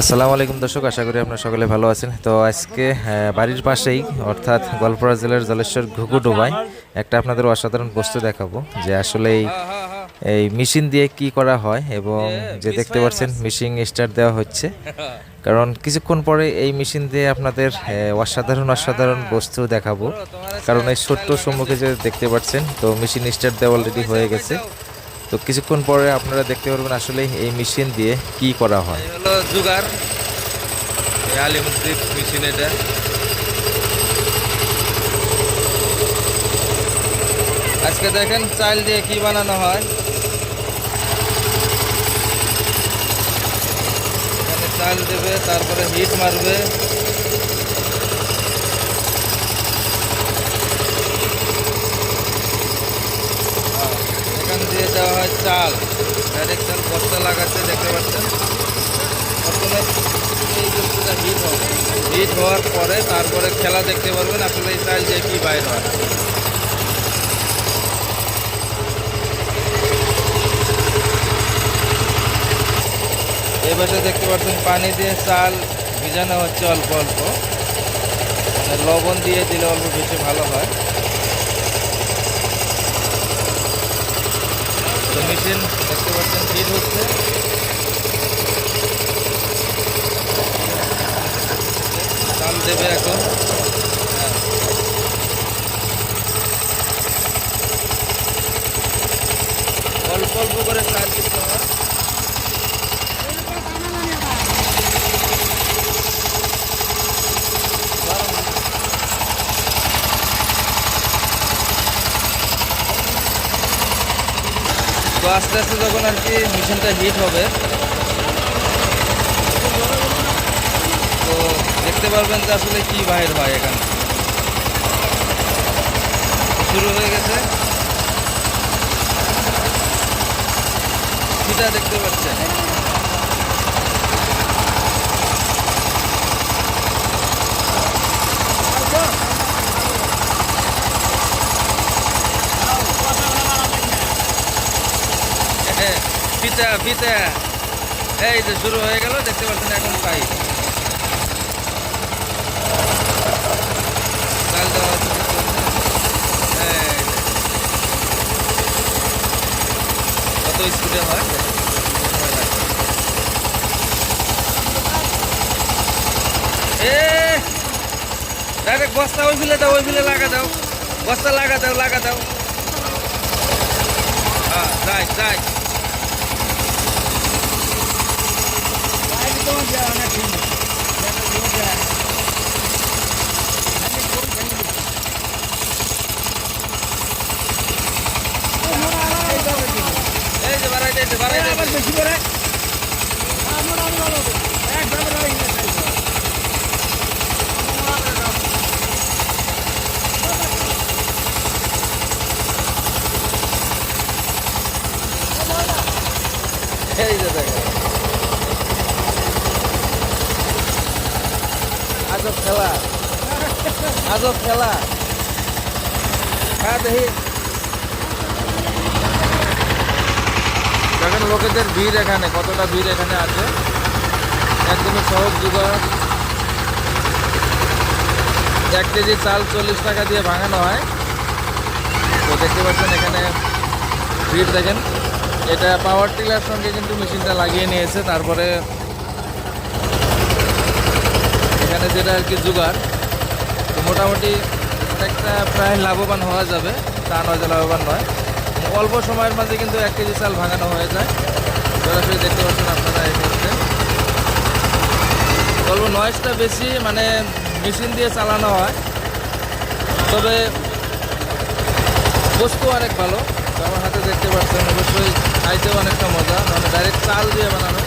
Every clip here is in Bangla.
আসসালামু আলাইকুম দর্শক, আশা করি আপনারা সকলে ভালো আছেন। তো আজকে বাড়ির পাশেই, অর্থাৎ গল্পরা জেলার জলেশ্বর ঘুঘুডোবায় একটা আপনাদের অসাধারণ বস্তু দেখাবো যে আসলে এই মেশিন দিয়ে কি করা হয় এবং যে দেখতে পাচ্ছেন মেশিন স্টার্ট দেওয়া হচ্ছে। কারণ কিছুক্ষণ পরে এই মেশিন দিয়ে আপনাদের অসাধারণ অসাধারণ বস্তু দেখাবো। কারণ এই ছোট্ট সম্মুখে যে দেখতে পাচ্ছেন, তো মেশিন স্টার্ট দেওয়া অলরেডি হয়ে গেছে। তো কিছুক্ষণ পরে আপনারা দেখতে পারবেন আসলে এই মেশিন দিয়ে কি করা হয়। হলো জুগার। এই আলিমুদ্দিন মেশিন এটা। আজকে দেখেন চাল দিয়ে কি বানানো হয়। চাল দেবে, তারপরে হিট মারবে হ্যাঁ, এখান দিয়ে দেওয়া হয় চাল। ডাইরেক্ট চাল বস্তা লাগাচ্ছে, দেখতে পাচ্ছেন? প্রথমে এই বস্তুটা হিট হবে। হিট হওয়ার পরে তারপরে খেলা দেখতে পারবেন আসলে এই চাল দিয়ে কি বাইর হয়। এই দেখতে পাচ্ছেন, পানি দিয়ে চাল ভিজানো হচ্ছে অল্প অল্প। মানে লবণ দিয়ে দিলে অল্প বেশি ভালো হয়। তো মেশিন দেখতে পাচ্ছেন হিট হচ্ছে চাল দেবে এখন হ্যাঁ। অল্প অল্প করে চাল দিতে হয় তো আস্তে আস্তে যখন আর কি মেশিনটা হিট হবে, তো দেখতে পারবেন যে আসলে কি বাহির হয় এখানে। শুরু হয়ে গেছে। সেটা দেখতে পাচ্ছেন। পিতা পিতা এই যে শুরু হয়ে গেল, দেখতে পাচ্ছেন এখন পাই। কত স্পিডে হয়? এ ডাইরেক্ট বস্তা ওই ফিলে দাও, ওই ফিলে লাগা দাও। বস্তা লাগা দাও লাগা দাও। হ্যাঁ যাই যাই। এই যে বাড়াই দিয়েছে বাড়াই দিয়েছে এই যে দেখো আজব খেলা। আজব খেলা। হ্যাঁ দেখি। দেখেন লোকেদের ভিড় এখানে, কতটা ভিড় এখানে আছে। একদমই সহজ জোগাড় এক কেজি চাল চল্লিশ টাকা দিয়ে ভাঙানো হয়। তো দেখতে পাচ্ছেন এখানে ভিড় দেখেন। এটা পাওয়ার টিলার সঙ্গে কিন্তু মেশিনটা লাগিয়ে নিয়েছে, তারপরে এখানে যেটা আর কি জোগাড়, তো মোটামুটি একটা প্রায় লাভবান হওয়া যাবে, তা নয় যে লাভবান নয়। অল্প সময়ের মাঝে কিন্তু এক কেজি চাল ভাঙানো হয়ে যায়। সরাসরি দেখতে পাচ্ছেন আপনারা এই মুহূর্তে। বলব নয়েজটা বেশি মানে মেশিন দিয়ে চালানো হয়। তবে বস্তু অনেক ভালো। আমার হাতে দেখতে পাচ্ছেন, অবশ্যই খাইতেও অনেকটা মজা মানে ডাইরেক্ট চাল দিয়ে বানানো।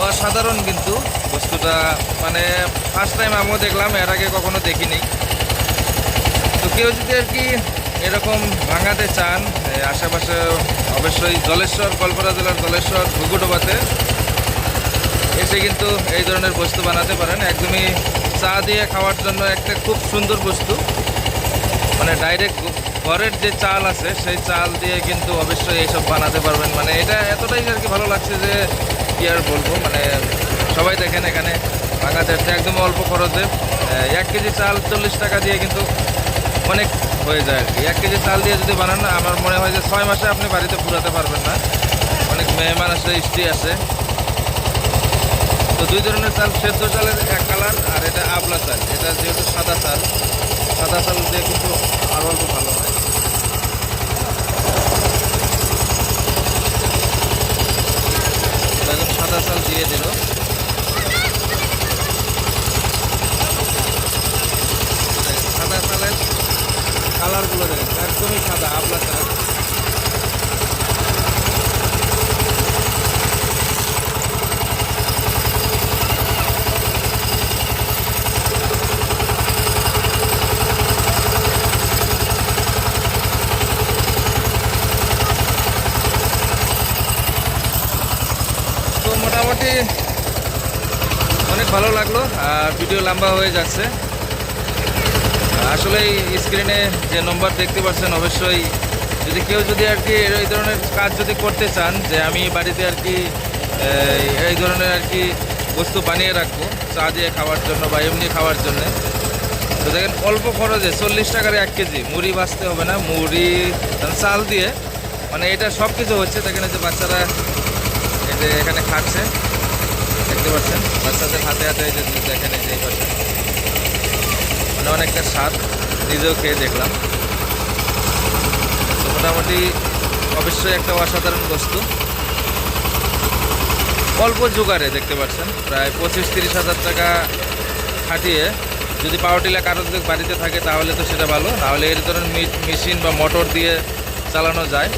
অসাধারণ কিন্তু বস্তুটা। মানে ফার্স্ট টাইম আমিও দেখলাম, এর আগে কখনো দেখিনি। তো কেউ যদি আর কি এরকম ভাঙাতে চান আশেপাশে অবশ্যই জলেশ্বর কল্পনা জেলার জলেশ্বর, ঘুঘুডোবাতে এসে কিন্তু এই ধরনের বস্তু বানাতে পারেন। একদমই চা দিয়ে খাওয়ার জন্য একটা খুব সুন্দর বস্তু। মানে ডাইরেক্ট ঘরের যে চাল আছে, সেই চাল দিয়ে কিন্তু অবশ্যই এইসব বানাতে পারবেন। মানে এটা এতটাই আর কি ভালো লাগছে যে কি আর বলব মানে সবাই দেখেন এখানে ভাঙা যাচ্ছে একদম অল্প খরচে। এক কেজি চাল চল্লিশ টাকা দিয়ে কিন্তু অনেক হয়ে যায় আর কি। এক কেজি চাল দিয়ে যদি বানান আমার মনে হয় যে ছয় মাসে আপনি বাড়িতে পুরাতে পারবেন না। অনেক মেহমান আসে স্ত্রী আছে। তো দুই ধরনের চাল, সেদ্ধ চালের এক কালার আর এটা আবলা চাল। এটা যেহেতু সাদা চাল সাদা চাল দিয়ে কিন্তু আরও অল্প ভালো হয় তো এখন সাদা চাল দিয়ে দিল। সাদা কালারগুলো দেখেন একদমই সাদা আবলা চাল তো মোটামুটি অনেক ভালো লাগল আর ভিডিও লম্বা হয়ে যাচ্ছে। আসলে স্ক্রিনে যে নম্বর দেখতে পাচ্ছেন অবশ্যই যদি কেউ যদি আর কি এই ধরনের কাজ যদি করতে চান যে আমি বাড়িতে আর কি এই, ধরনের আর কি বস্তু বানিয়ে রাখব চা দিয়ে খাওয়ার জন্য বা এমনি খাওয়ার জন্য তো দেখেন অল্প খরচে চল্লিশ টাকার এক কেজি মুড়ি বাঁচতে হবে না মুড়ি চাল দিয়ে মানে এটা সব কিছু হচ্ছে দেখেন যে বাচ্চারা এখানে খাচ্ছে। দেখতে পাচ্ছেন বাচ্চাদের হাতে হাতে এই যে দেখেন এই যে পাশে। মানে অনেকটা স্বাদ নিজেও খেয়ে দেখলাম। মোটামুটি অবশ্যই একটা অসাধারণ বস্তু। অল্প জোগাড়ে দেখতে পাচ্ছেন। প্রায় পঁচিশ তিরিশ হাজার টাকা খাটিয়ে যদি পাওয়ার টিলা কারও যদি বাড়িতে থাকে তাহলে তো সেটা ভালো। নাহলে এই ধরনের মেশিন বা মোটর দিয়ে চালানো যায়।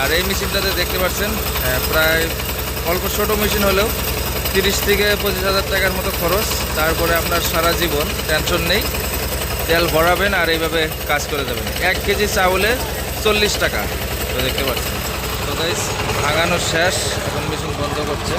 আর এই মেশিনটাতে দেখতে পাচ্ছেন প্রায় অল্প ছোটো মেশিন হলেও তিরিশ থেকে পঁচিশ হাজার টাকার মতো খরচ। তারপরে আপনার সারা জীবন টেনশন নেই। তেল ভরাবেন আর এইভাবে কাজ করে যাবেন। এক কেজি চাউলে চল্লিশ টাকা। তো দেখতে পাচ্ছেন। তো গাইস ভাঙানো শেষ। এখন মিশন বন্ধ করছে।